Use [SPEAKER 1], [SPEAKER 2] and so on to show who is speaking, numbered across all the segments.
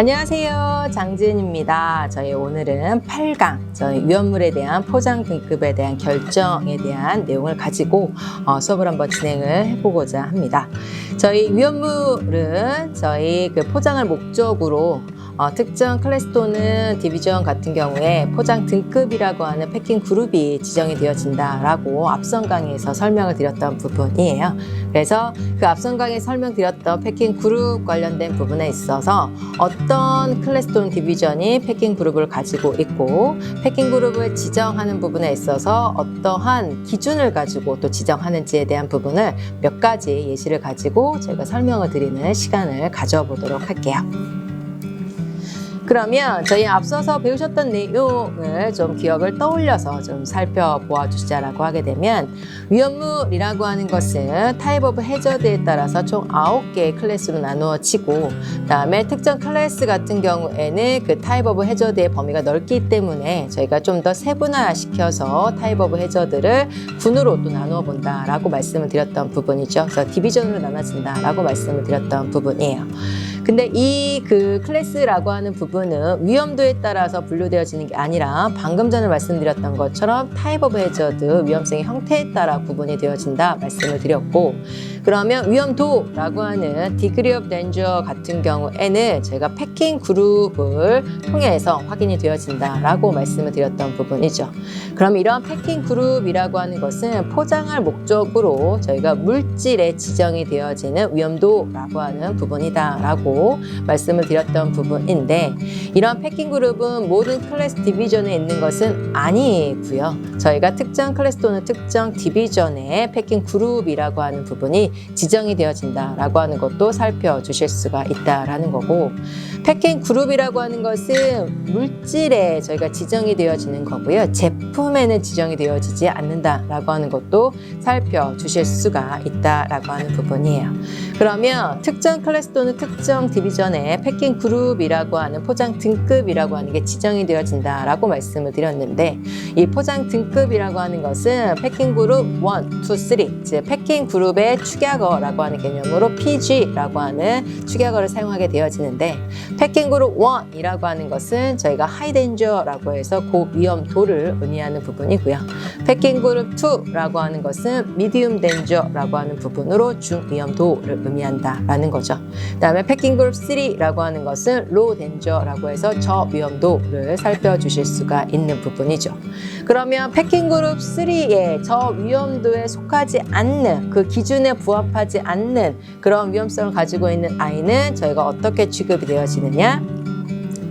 [SPEAKER 1] 안녕하세요. 장지은입니다. 저희 오늘은 8강, 저희 위험물에 대한 포장 등급에 대한 결정에 대한 내용을 가지고 어, 수업을 한번 진행을 해보고자 합니다. 저희 위험물은 저희 그 포장을 목적으로 어, 특정 클래스 또는 디비전 같은 경우에 포장 등급이라고 하는 패킹 그룹이 지정이 되어진다라고 앞선 강의에서 설명을 드렸던 부분이에요. 그래서 그 앞선 강의에 설명드렸던 패킹 그룹 관련된 부분에 있어서 어떤 클래스 또는 디비전이 패킹 그룹을 가지고 있고 패킹 그룹을 지정하는 부분에 있어서 어떠한 기준을 가지고 또 지정하는지에 대한 부분을 몇 가지 예시를 가지고 저희가 설명을 드리는 시간을 가져보도록 할게요. 그러면 저희 앞서서 배우셨던 내용을 좀 기억을 떠올려서 좀 살펴보아 주시자라고 하게 되면 위험물이라고 하는 것은 타입 오브 해저드에 따라서 총 9개의 클래스로 나누어지고 그다음에 특정 클래스 같은 경우에는 그 타입 오브 해저드의 범위가 넓기 때문에 저희가 좀 더 세분화시켜서 타입 오브 해저드를 군으로 또 나누어 본다라고 말씀을 드렸던 부분이죠. 그래서 디비전으로 나눠진다라고 말씀을 드렸던 부분이에요. 근데 이 그 클래스라고 하는 부분은 위험도에 따라서 분류되어지는 게 아니라 방금 전에 말씀드렸던 것처럼 타입 오브 해저드 위험성의 형태에 따라 구분이 되어진다 말씀을 드렸고 그러면 위험도라고 하는 디그리 오브 덴저 같은 경우에는 제가 패킹 그룹을 통해서 확인이 되어진다라고 말씀을 드렸던 부분이죠. 그럼 이러한 패킹 그룹이라고 하는 것은 포장할 목적으로 저희가 물질에 지정이 되어지는 위험도라고 하는 부분이다라고 말씀을 드렸던 부분인데 이러한 패킹 그룹은 모든 클래스 디비전에 있는 것은 아니고요. 저희가 특정 클래스 또는 특정 디비전의 패킹 그룹이라고 하는 부분이 지정이 되어진다라고 하는 것도 살펴주실 수가 있다라는 거고 패킹 그룹이라고 하는 것은 물질에 저희가 지정이 되어지는 거고요. 제품에는 지정이 되어지지 않는다라고 하는 것도 살펴주실 수가 있다라고 하는 부분이에요. 그러면 특정 클래스 또는 특정 디비전의 패킹 그룹이라고 하는 포장 등급이라고 하는 게 지정이 되어진다라고 말씀을 드렸는데 이 포장 등급이라고 하는 것은 패킹 그룹 1, 2, 3, 즉 패킹 그룹의 축약어라고 하는 개념으로 PG라고 하는 축약어를 사용하게 되어지는데 패킹 그룹 1이라고 하는 것은 저희가 하이 덴저라고 해서 고위험도를 의미하는 부분이고요. 패킹 그룹 2라고 하는 것은 미디움 덴저라고 하는 부분으로 중위험도를 의미한다라는 거죠. 그다음에 패킹 그룹 3라고 하는 것은 로우 덴저라고 해서 저 위험도를 살펴주실 수가 있는 부분이죠. 그러면 패킹 그룹 3의 저위험도에 속하지 않는 그 기준에 부합하지 않는 그런 위험성을 가지고 있는 아이는 저희가 어떻게 취급이 되어지느냐?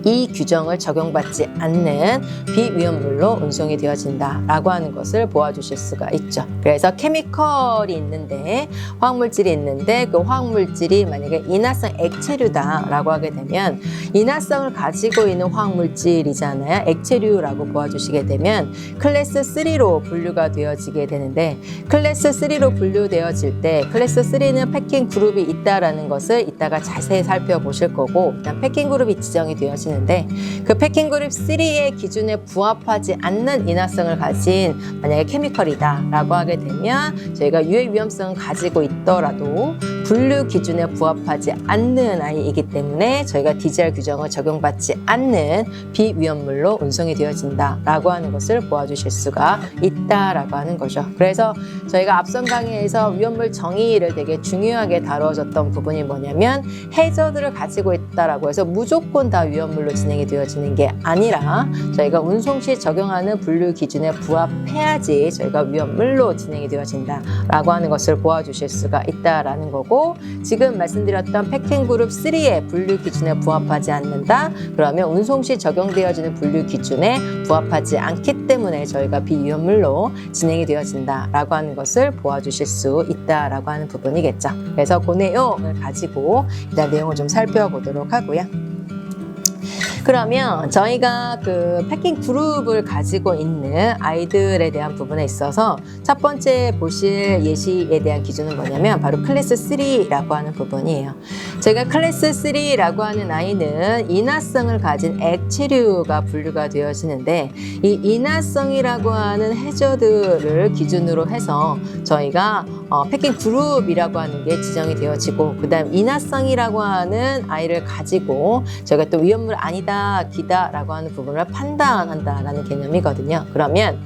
[SPEAKER 1] 이 규정을 적용받지 않는 비위험물로 운송이 되어진다라고 하는 것을 보아주실 수가 있죠. 그래서 케미컬이 있는데 화학물질이 있는데 그 화학물질이 만약에 인화성 액체류다라고 하게 되면 인화성을 가지고 있는 화학물질이잖아요. 액체류라고 보아주시게 되면 클래스 3로 분류가 되어지게 되는데 클래스 3로 분류되어질 때 클래스 3는 패킹 그룹이 있다라는 것을 이따가 자세히 살펴보실 거고 일단 패킹 그룹이 지정이 되어 지는데 그 패킹 그룹 3의 기준에 부합하지 않는 인화성을 가진 만약에 케미컬이다라고 하게 되면 저희가 유해 위험성을 가지고 있더라도 분류 기준에 부합하지 않는 아이이기 때문에 저희가 DGR 규정을 적용받지 않는 비위험물로 운송이 되어진다라고 하는 것을 보아주실 수가 있다라고 하는 거죠. 그래서 저희가 앞선 강의에서 위험물 정의를 되게 중요하게 다뤄졌던 부분이 뭐냐면 해저드를 가지고 있다라고 해서 무조건 다 위험물 로 진행이 되어지는 게 아니라 저희가 운송 시 적용하는 분류 기준에 부합해야지 저희가 위험물로 진행이 되어진다라고 하는 것을 보아주실 수가 있다라는 거고 지금 말씀드렸던 패킹 그룹 3의 분류 기준에 부합하지 않는다 그러면 운송 시 적용되어지는 분류 기준에 부합하지 않기 때문에 저희가 비위험물로 진행이 되어진다라고 하는 것을 보아주실 수 있다라고 하는 부분이겠죠. 그래서 그 내용을 가지고 일단 내용을 좀 살펴보도록 하고요. 그러면 저희가 그 패킹 그룹을 가지고 있는 아이들에 대한 부분에 있어서 첫 번째 보실 예시에 대한 기준은 뭐냐면 바로 클래스 3라고 하는 부분이에요. 제가 클래스 3라고 하는 아이는 인화성을 가진 액체류가 분류가 되어지는데 이 인화성이라고 하는 해저들을 기준으로 해서 저희가 어, 패킹 그룹이라고 하는 게 지정이 되어지고 그다음 인화성이라고 하는 아이를 가지고 저희가 또 위험물 아니다 기다라고 하는 부분을 판단한다라는 개념이거든요. 그러면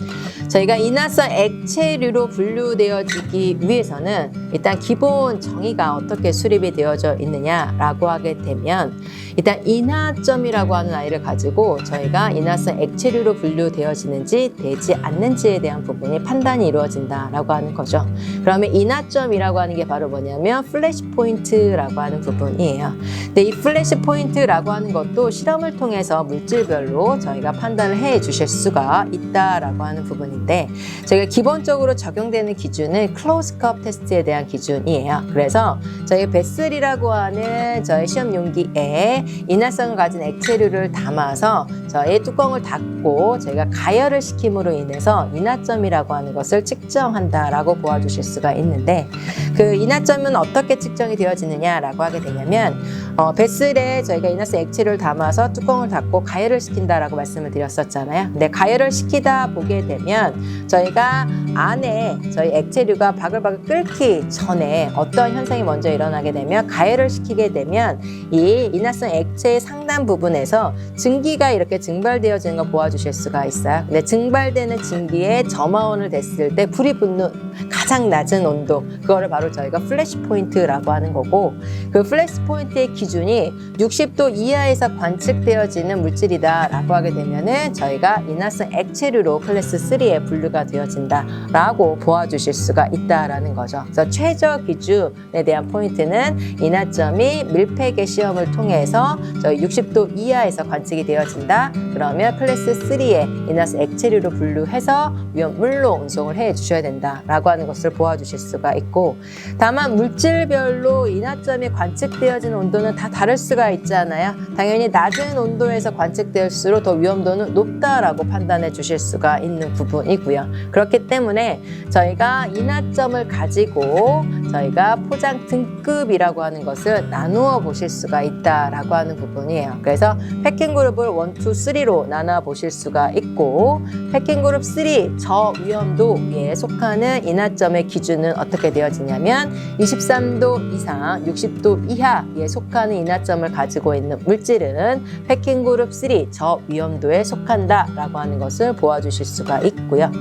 [SPEAKER 1] 저희가 인화성 액체류로 분류되어지기 위해서는 일단 기본 정의가 어떻게 수립이 되어져 있느냐라고 하게 되면 일단 인화점이라고 하는 아이를 가지고 저희가 인화성 액체류로 분류되어지는지 되지 않는지에 대한 부분이 판단이 이루어진다라고 하는 거죠. 그러면 인화점이라고 하는 게 바로 뭐냐면 플래시 포인트라고 하는 부분이에요. 근데 이 플래시 포인트라고 하는 것도 실험을 통해서 물질별로 저희가 판단을 해 주실 수가 있다라고 하는 부분인데 저희가 기본적으로 적용되는 기준은 클로즈 컵 테스트에 대한 기준이에요. 그래서 저희 베슬이라고 하는 저희 시험 용기에 인화성을 가진 액체류를 담아서 저희 뚜껑을 닫고 저희가 가열을 시킴으로 인해서 인화점이라고 하는 것을 측정한다라고 보아주실 수가 있는데 그 인화점은 어떻게 측정이 되어지느냐라고 하게 되냐면 어, 베슬에 저희가 인화성 액체를 담아서 뚜껑을 닫고 가열을 시킨다라고 말씀을 드렸었잖아요. 근데 가열을 시키다 보게 되면 저희가 안에 저희 액체류가 바글바글 끓기 전에 어떤 현상이 먼저 일어나게 되면 가열을 시키게 되면 이 인화성 액체의 상단 부분에서 증기가 이렇게 증발되어지는 걸 보아주실 수가 있어요. 근데 증발되는 증기에 점화원을 댔을 때 불이 붙는 가장 낮은 온도 그거를 바로 저희가 플래시 포인트라고 하는 거고 그 플래시 포인트의 기준이 60도 이하에서 관측되어지는 물질이다라고 하게 되면은 저희가 인화성 액체류로 클래스 3에 분류가 되어진다라고 보아주실 수가 있다라는 거죠. 그래서 최저 기준에 대한 포인트는 인화점이 밀폐계 시험을 통해서 저희 60도 이하에서 관측이 되어진다. 그러면 클래스 3에 인화성 액체류로 분류해서 위험물로 운송을 해 주셔야 된다라고 하는 것을 보아주실 수가 있고 다만 물질별로 인화점이 관측되어지는 온도는 다 다를 수가 있잖아요. 당연히 낮은 온도에서 관측될수록 더 위험도는 높다라고 판단해 주실 수가 있는 부분이고요. 그렇기 때문에 저희가 인화점을 가지고 저희가 포장 등급이라고 하는 것을 나누어 보실 수가 있다라고 하는 부분이에요. 그래서 패킹 그룹을 1, 2, 3로 나눠 보실 수가 있고 패킹 그룹 3 저위험도에 속하는 인화점의 기준은 어떻게 되어지냐면 23도 이상 60도 이하에 속하는 인화점을 가지고 있는 물질은 패킹 그룹 3 저위험도에 속한다라고 하는 것을 보아주실 수가 있고요.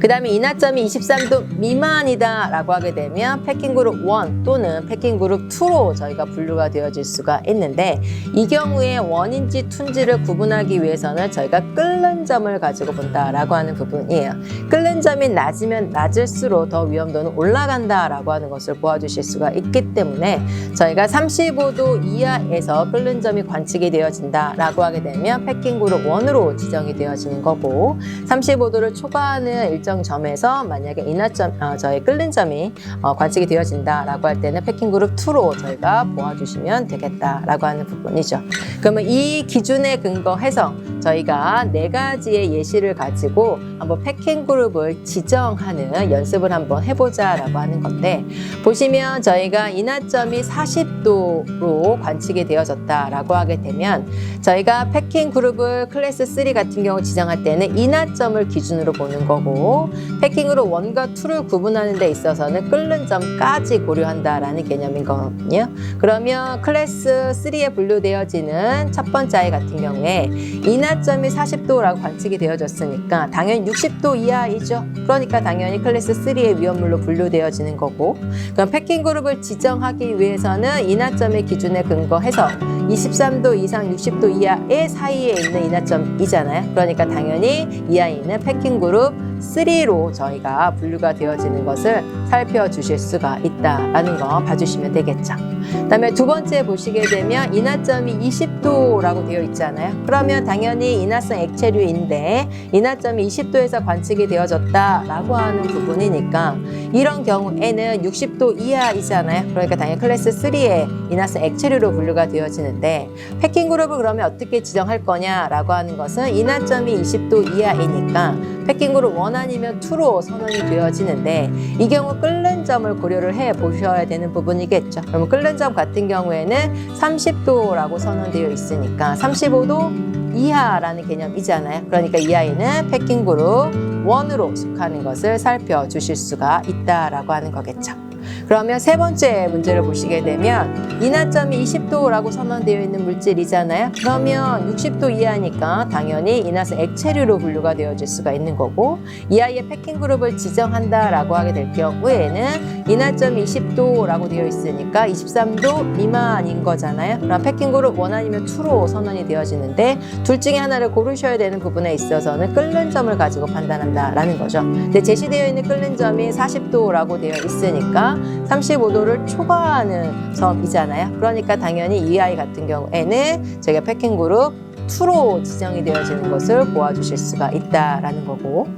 [SPEAKER 1] 그 다음에 인화점이 23도 미만이다 라고 하게 되면 패킹 그룹 1 또는 패킹 그룹 2로 저희가 분류가 되어질 수가 있는데 이 경우에 원인지 툰지를 구분하기 위해서는 저희가 끓는 점을 가지고 본다라고 하는 부분이에요. 끓는 점이 낮으면 낮을수록 더 위험도는 올라간다라고 하는 것을 보아주실 수가 있기 때문에 저희가 35도 이하에서 끓는 점이 관측이 되어진다라고 하게 되면 패킹 그룹 1으로 지정이 되어지는 거고 35도를 초과하는 일정 점에서 만약에 인화점 어, 저희 끓는 점이 어, 관측이 되어진다라고 할 때는 패킹 그룹 2로 저희가 보아주시면 되겠다라고 하는 부분이죠. 그러면 이 기준에 근거해서 저희가 네 가지의 예시를 가지고 한번 패킹 그룹을 지정하는 연습을 한번 해보자라고 하는 건데 보시면 저희가 인화점이 40도로 관측이 되어졌다라고 하게 되면 저희가 패킹 그룹을 클래스 3 같은 경우 지정할 때는 인화점을 기준으로 보는 거고 패킹으로 1과 2를 구분하는 데 있어서는 끓는 점까지 고려한다라는 개념인 거거든요. 그러면 클래스 3에 분류되어지는 첫 번째 아이 같은 경우에 인하점이 40도라고 관측이 되어졌으니까 당연히 60도 이하이죠. 그러니까 당연히 클래스 3의 위험물로 분류되어지는 거고 그럼 패킹 그룹을 지정하기 위해서는 인하점의 기준에 근거해서 23도 이상 60도 이하의 사이에 있는 인하점이잖아요. 그러니까 당연히 이 아이는 패킹 그룹 3로 저희가 분류가 되어지는 것을 살펴주실 수가 있다라는 거 봐주시면 되겠죠. 그다음에 두 번째 보시게 되면 인하점이 20도라고 되어 있잖아요. 그러면 당연히 인화성 액체류인데 인하점이 20도에서 관측이 되어졌다라고 하는 부분이니까 이런 경우에는 60도 이하이잖아요. 그러니까 당연히 클래스 3의 인화성 액체류로 분류가 되어지는 데 패킹 그룹을 그러면 어떻게 지정할 거냐라고 하는 것은 인하점이 20도 이하이니까 패킹 그룹 1 아니면 2로 선언이 되어지는데 이 경우 끓는 점을 고려를 해 보셔야 되는 부분이겠죠. 그러면 끓는 점 같은 경우에는 30도라고 선언되어 있으니까 35도 이하라는 개념이잖아요. 그러니까 이 아이는 패킹 그룹 1으로 속하는 것을 살펴주실 수가 있다라고 하는 거겠죠. 그러면 세 번째 문제를 보시게 되면 인하점이 20도라고 선언되어 있는 물질이잖아요. 그러면 60도 이하니까 당연히 인하성 액체류로 분류가 되어질 수가 있는 거고 이 아이의 패킹 그룹을 지정한다라고 하게 될 경우에는 인하점이 20도라고 되어 있으니까 23도 미만인 거잖아요. 그럼 패킹 그룹 1 아니면 2로 선언이 되어지는데 둘 중에 하나를 고르셔야 되는 부분에 있어서는 끓는 점을 가지고 판단한다라는 거죠. 근데 제시되어 있는 끓는 점이 40도라고 되어 있으니까 35도를 초과하는 점이잖아요. 그러니까 당연히 이 아이 같은 경우에는 저희가 패킹 그룹 2로 지정이 되어지는 것을 보아주실 수가 있다라는 거고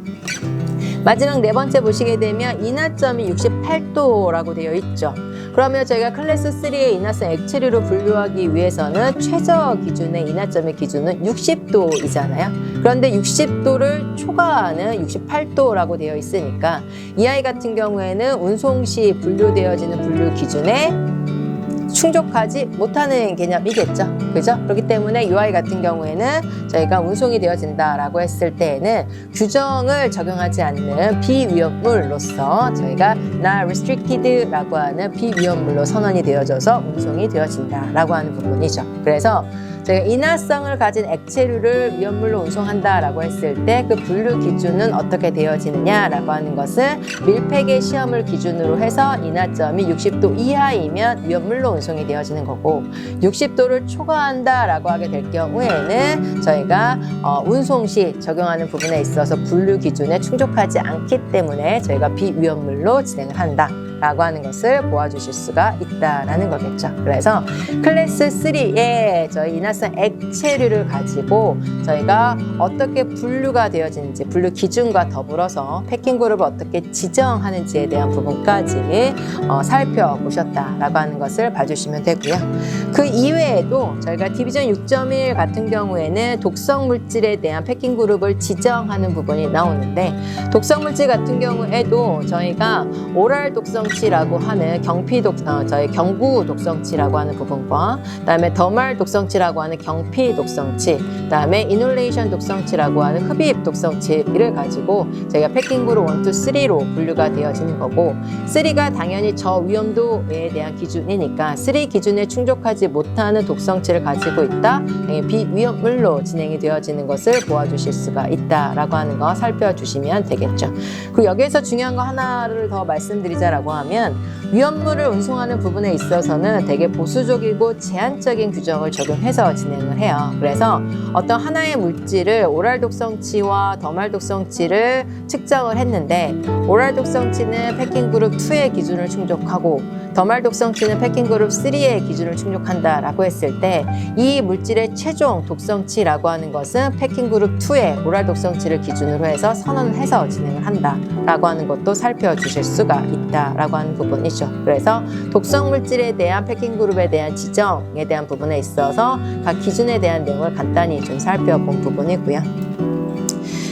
[SPEAKER 1] 마지막 네 번째 보시게 되면 인하점이 68도라고 되어 있죠. 그러면 저희가 클래스 3의 인하성 액체류로 분류하기 위해서는 최저 기준의 인하점의 기준은 60도이잖아요. 그런데 60도를 초과하는 68도라고 되어 있으니까 이 아이 같은 경우에는 운송 시 분류되어지는 분류 기준에 충족하지 못하는 개념이겠죠. 그죠? 그렇기 때문에 이 아이 같은 경우에는 저희가 운송이 되어진다라고 했을 때에는 규정을 적용하지 않는 비위험물로서 저희가 not restricted라고 하는 비위험물로 선언이 되어져서 운송이 되어진다라고 하는 부분이죠. 그래서 저희가 인화성을 가진 액체류를 위험물로 운송한다라고 했을 때 그 분류 기준은 어떻게 되어지느냐라고 하는 것은 밀폐계 시험을 기준으로 해서 인하점이 60도 이하이면 위험물로 운송이 되어지는 거고 60도를 초과한다라고 하게 될 경우에는 저희가 어, 운송 시 적용하는 부분에 있어서 분류 기준에 충족하지 않기 때문에 저희가 비위험물로 진행을 한다. 라고 하는 것을 보아주실 수가 있다라는 거겠죠. 그래서 클래스 3의 저희 인화성 액체류를 가지고 저희가 어떻게 분류가 되어지는지 분류 기준과 더불어서 패킹 그룹을 어떻게 지정하는지에 대한 부분까지 어, 살펴보셨다라고 하는 것을 봐주시면 되고요. 그 이외에도 저희가 디비전 6.1 같은 경우에는 독성 물질에 대한 패킹 그룹을 지정하는 부분이 나오는데 독성 물질 같은 경우에도 저희가 오랄 독성 치라고 하는 경피 독 어, 저희 경구 독성치라고 하는 부분과 그다음에 더말 독성치라고 하는 경피 독성치, 그다음에 이놀레이션 독성치라고 하는 흡입 독성치를 가지고 저희가 패킹 그룹 1, 2, 3로 분류가 되어지는 거고 3가 당연히 저 위험도에 대한 기준이니까 3 기준에 충족하지 못하는 독성치를 가지고 있다. 비위험물로 진행이 되어지는 것을 보아주실 수가 있다라고 하는 거 살펴주시면 되겠죠. 그리고 여기에서 중요한 거 하나를 더 말씀드리자라고 하면 위험물을 운송하는 부분에 있어서는 되게 보수적이고 제한적인 규정을 적용해서 진행을 해요. 그래서 어떤 하나의 물질을 오랄 독성치와 더말 독성치를 측정을 했는데 오랄 독성치는 패킹 그룹 2의 기준을 충족하고 더말 독성치는 패킹 그룹 3의 기준을 충족한다라고 했을 때 이 물질의 최종 독성치라고 하는 것은 패킹 그룹 2의 오랄 독성치를 기준으로 해서 선언해서 진행을 한다라고 하는 것도 살펴주실 수가 있다라고 하는 부분이죠. 그래서 독성 물질에 대한 패킹 그룹에 대한 지정에 대한 부분에 있어서 각 기준에 대한 내용을 간단히 좀 살펴본 부분이고요.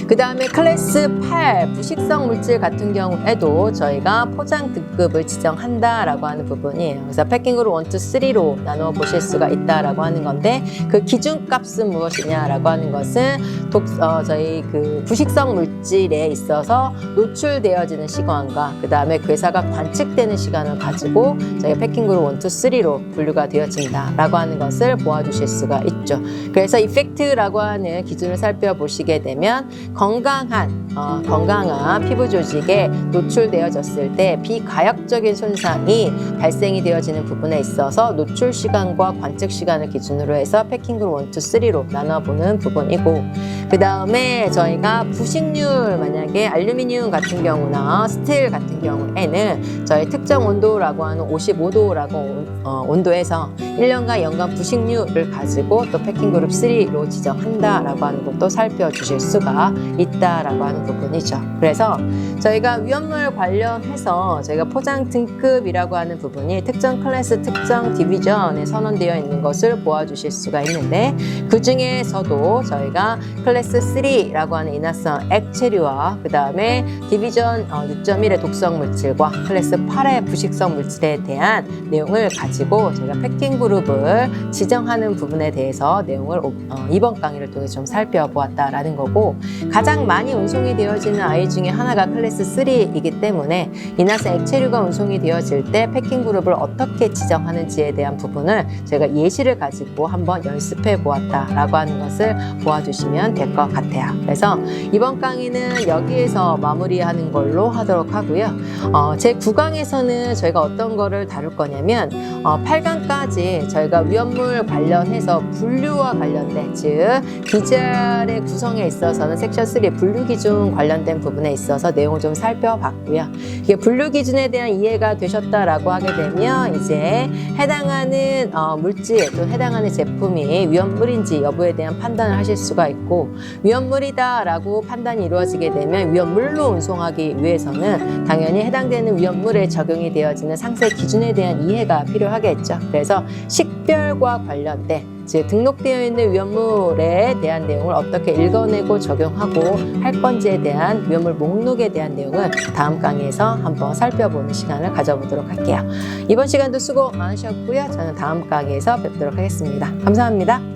[SPEAKER 1] 그 다음에 클래스 8 부식성 물질 같은 경우에도 저희가 포장 등급을 지정한다라고 하는 부분이에요. 그래서 패킹으로 1, 2, 3로 나누어 보실 수가 있다라고 하는 건데 그 기준값은 무엇이냐라고 하는 것은 독, 어, 저희 그 부식성 물질에 있어서 노출되어지는 시간과 그 다음에 그 회사가 관측되는 시간을 가지고 저희가 패킹그룹 1, 2, 3로 분류가 되어진다라고 하는 것을 보아주실 수가 있죠. 그래서 이펙트라고 하는 기준을 살펴보시게 되면 건강한 어, 건강한 피부 조직에 노출되어졌을 때 비가역적인 손상이 발생이 되어지는 부분에 있어서 노출 시간과 관측 시간을 기준으로 해서 패킹 그룹 1, 2, 3로 나눠보는 부분이고 그 다음에 저희가 부식률 만약에 알루미늄 같은 경우나 스틸 같은 경우에는 저희 특정 온도라고 하는 55도라고 어, 온도에서 1년간 연간 부식률을 가지고 또 패킹 그룹 3로 지정한다라고 하는 것도 살펴주실 수가 있다라고 하는 부분이죠. 그래서 저희가 위험물 관련해서 저희가 포장 등급이라고 하는 부분이 특정 클래스, 특정 디비전에 선언되어 있는 것을 보아주실 수가 있는데 그 중에서도 저희가 클래스 클래스 3라고 하는 인화성 액체류와 그 다음에 디비전 6.1의 독성 물질과 클래스 8의 부식성 물질에 대한 내용을 가지고 저희가 패킹 그룹을 지정하는 부분에 대해서 내용을 어, 이번 강의를 통해 좀 살펴보았다라는 거고 가장 많이 운송이 되어지는 아이 중에 하나가 클래스 3이기 때문에 인화성 액체류가 운송이 되어질 때 패킹 그룹을 어떻게 지정하는지에 대한 부분을 제가 예시를 가지고 한번 연습해 보았다라고 하는 것을 보아주시면 될 것 같아요. 그래서 이번 강의는 여기에서 마무리하는 걸로 하도록 하고요. 어, 제 9강에서는 저희가 어떤 거를 다룰 거냐면 어, 8강까지 저희가 위험물 관련해서 분류와 관련된 즉 기자의 구성에 있어서는 섹션 3 분류 기준 관련된 부분에 있어서 내용을 좀 살펴봤고요. 이게 분류 기준에 대한 이해가 되셨다라고 하게 되면 이제 해당하는 어, 물질 또 해당하는 제품이 위험물인지 여부에 대한 판단을 하실 수가 있고 위험물이다라고 판단이 이루어지게 되면 위험물로 운송하기 위해서는 당연히 해당되는 위험물에 적용이 되어지는 상세 기준에 대한 이해가 필요하겠죠. 그래서 식별과 관련된 즉 등록되어 있는 위험물에 대한 내용을 어떻게 읽어내고 적용하고 할 건지에 대한 위험물 목록에 대한 내용은 다음 강의에서 한번 살펴보는 시간을 가져보도록 할게요. 이번 시간도 수고 많으셨고요. 저는 다음 강의에서 뵙도록 하겠습니다. 감사합니다.